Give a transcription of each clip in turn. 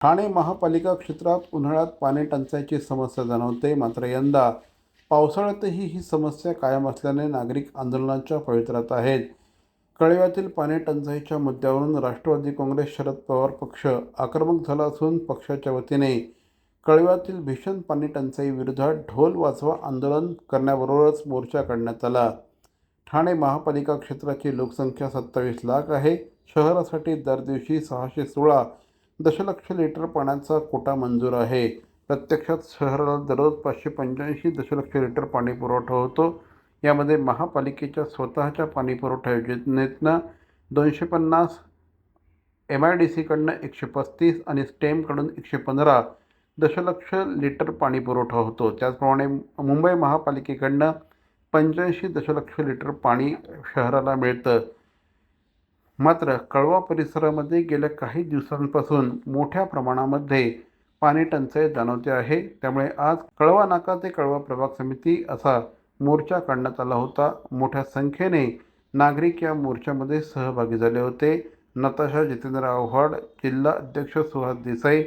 ठाणे महापालिका क्षेत्रात उन्हाळ्यात पाणी टंचाईची समस्या जाणवते. मात्र यंदा पावसाळ्यातही ही समस्या कायम असल्याने नागरिक आंदोलनाच्या पवित्र्यात आहेत. कळव्यातील पाणी टंचाईच्या मुद्द्यावरून राष्ट्रवादी काँग्रेस शरद पवार पक्ष आक्रमक झाला असून पक्षाच्या वतीने कळव्यातील भीषण पाणी टंचाई विरोधात ढोल वाजवा आंदोलन करण्याबरोबरच मोर्चा काढण्यात आला. ठाणे महापालिका क्षेत्राची लोकसंख्या सत्तावीस लाख आहे. शहरासाठी दर दिवशी सहाशे सोळा दशलक्ष लिटर पाण्याचा कोटा मंजूर आहे. प्रत्यक्षात शहराला दररोज पाचशे पंच्याऐंशी दशलक्ष लिटर पाणी पुरवठा होतो. यामध्ये महापालिकेच्या स्वतःच्या पाणीपुरवठा योजनेतनं दोनशे पन्नास एम आय डी सीकडनं एकशे पस्तीस आणि स्टेमकडून एकशे पंधरा दशलक्ष लिटर पाणी पुरवठा होतो. त्याचप्रमाणे मुंबई महापालिकेकडनं पंच्याऐंशी दशलक्ष लिटर पाणी शहराला मिळतं. मात्र कळवा परिसरामध्ये गेल्या काही दिवसांपासून मोठ्या प्रमाणामध्ये पाणी टंचाई जाणवते आहे. त्यामुळे आज कळवा नाका ते कळवा प्रभाग समिती असा मोर्चा काढण्यात आला होता. मोठ्या संख्येने नागरिक या मोर्चामध्ये सहभागी झाले होते. नताशा जितेंद्र आव्हाड जिल्हा अध्यक्ष सुहास देसाई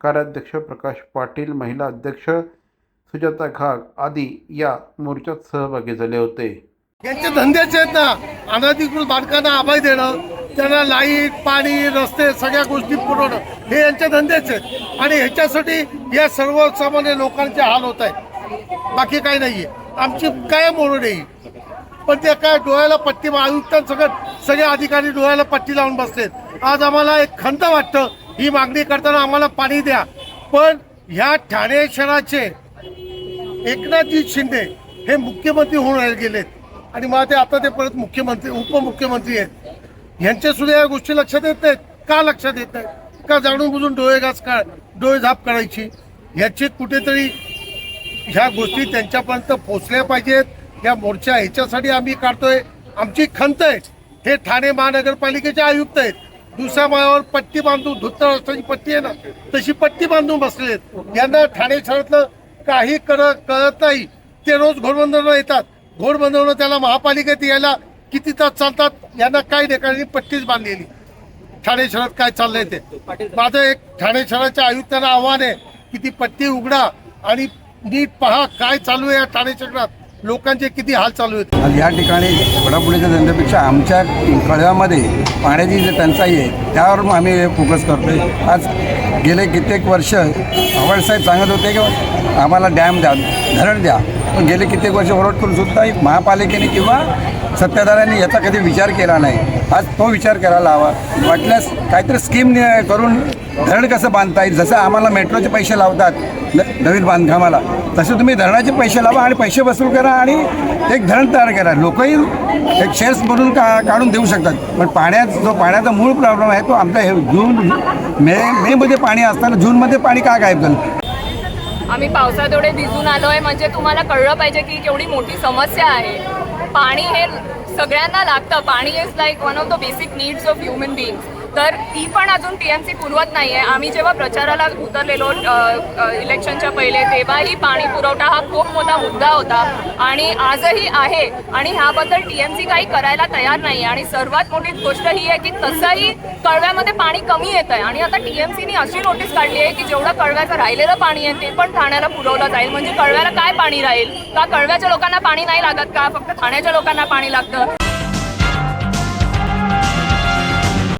कार्याध्यक्ष प्रकाश पाटील महिला अध्यक्ष सुजाता घाग आदी या मोर्चात सहभागी झाले होते. यांचे धंदेच आहेत ना. अनाधिकृत बालकांना अभय देणं त्यांना लाइट पाणी रस्ते सगळ्या गोष्टी पुरवणं हे यांचे धंदेच आहेत. आणि ह्याच्यासाठी या सर्वसामान्य लोकांचे हाल होत आहेत. बाकी काही नाही आहे आमची काय मोडू नाही पण ते काय डोळ्याला पट्टी आयुक्तांसकट सगळे अधिकारी डोळ्याला पट्टी लावून बसलेत. आज आम्हाला एक खंत वाटतं. ही मागणी करताना आम्हाला पाणी द्या. पण ह्या ठाणे शहराचे एकनाथजी शिंदे हे मुख्यमंत्री होऊन राहिले गेलेत. आणि मला ते आता ते परत मुख्यमंत्री उपमुख्यमंत्री आहेत. यांच्या सुद्धा या गोष्टी लक्षात येत नाहीत. का लक्षात येत नाहीत? का जाणून बुजून डोळे घास का डोळे झाप करायची? ह्याची कुठेतरी ह्या गोष्टी त्यांच्यापर्यंत पोचल्या पाहिजेत. या मोर्चा ह्याच्यासाठी आम्ही काढतोय. आमची खंत आहे. हे ठाणे महानगरपालिकेचे आयुक्त आहेत. दुसऱ्या माळावर पट्टी बांधून धुत्तर रस्त्याची पट्टी आहे ना तशी पट्टी बांधून बसलेत. आहेत यांना ठाणे शहरातलं काही करत कळत नाही. ते रोज घोडबंदरला येतात. घोडबंदरला त्याला महापालिकेत यायला किती तास चालतात यांना काही ठिकाणी पट्टीच बांधलेली. ठाणे शहरात काय चाललंय ते. माझं एक ठाणे शहराच्या आयुक्तांना आव्हान आहे की ती पट्टी उघडा आणि नीट पहा काय चालू आहे या ठाणे शहरात. लोकांचे किती हाल चालू आहेत. या ठिकाणी वडापुडीच्या धंद्यापेक्षा आमच्या कळव्यामध्ये पाण्याची जी टंचाई आहे त्यावर आम्ही फोकस करतो आहे आज गेले कित्येक वर्ष आवडसाहेब सांगत होते की आम्हाला डॅम द्या धरण द्या. पण गेले कित्येक वर्ष ओरड करून सुद्धा महापालिकेने किंवा सत्ताधाऱ्यांनी याचा कधी विचार केला नाही. आज तो विचार करायला हवा वाटल्यास काहीतरी स्कीम करून धरण कसं बांधता येईल? जसं आम्हाला मेट्रोचे पैसे लावतात नवीन बांधकामाला तसे तुम्ही धरणाचे पैसे लावा आणि पैसे वसूल करा आणि एक धरण तयार करा. लोकही एक शेअर्स भरून का काढून देऊ शकतात. पण पाण्यात जो पाण्याचा मूळ प्रॉब्लेम आहे तो आमचा हे जून मे मेमध्ये पाणी असताना जूनमध्ये पाणी का गायब झालं? आम्ही पावसात एवढे भिजून आलो आहे म्हणजे तुम्हाला कळलं पाहिजे की केवढी मोठी समस्या आहे. पाणी हे सगळ्यांना लागतं. पाणी is like one of the basic needs of human beings तर ती पण अजून टी एम सी पुरवत नाही आहे आम्ही जेव्हा प्रचाराला उतरलेलो इलेक्शनच्या पहिले तेव्हाही पाणी पुरवठा हा खूप मोठा मुद्दा होता आणि आजही आहे आणि ह्याबद्दल टी एम सी काही करायला तयार नाही आणि सर्वात मोठी गोष्ट ही आहे की तसंही कळव्यामध्ये पाणी कमी येत आहे आणि आता टी एम सीने अशी नोटीस काढली आहे की जेवढं कळव्याचं राहिलेलं पाणी आहे ते पण ठाण्याला पुरवलं जाईल. म्हणजे कळव्याला काय पाणी राहील? का कळव्याच्या लोकांना पाणी नाही लागत? का फक्त ठाण्याच्या लोकांना पाणी लागतं?